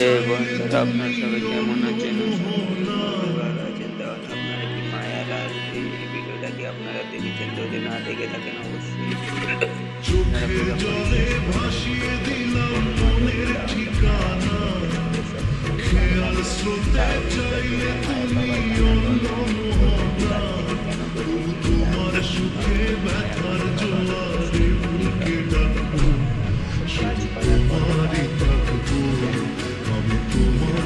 বন্ধুরা আপনার সবাই কেমন আছেন? ভালো আছেন। তাহলে আপনারা কি মায়ার আর এই ভিডিওটা কি আপনারা দেখেছেন? যদি না দেখে থাকেন, অবশ্যই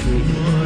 তোমার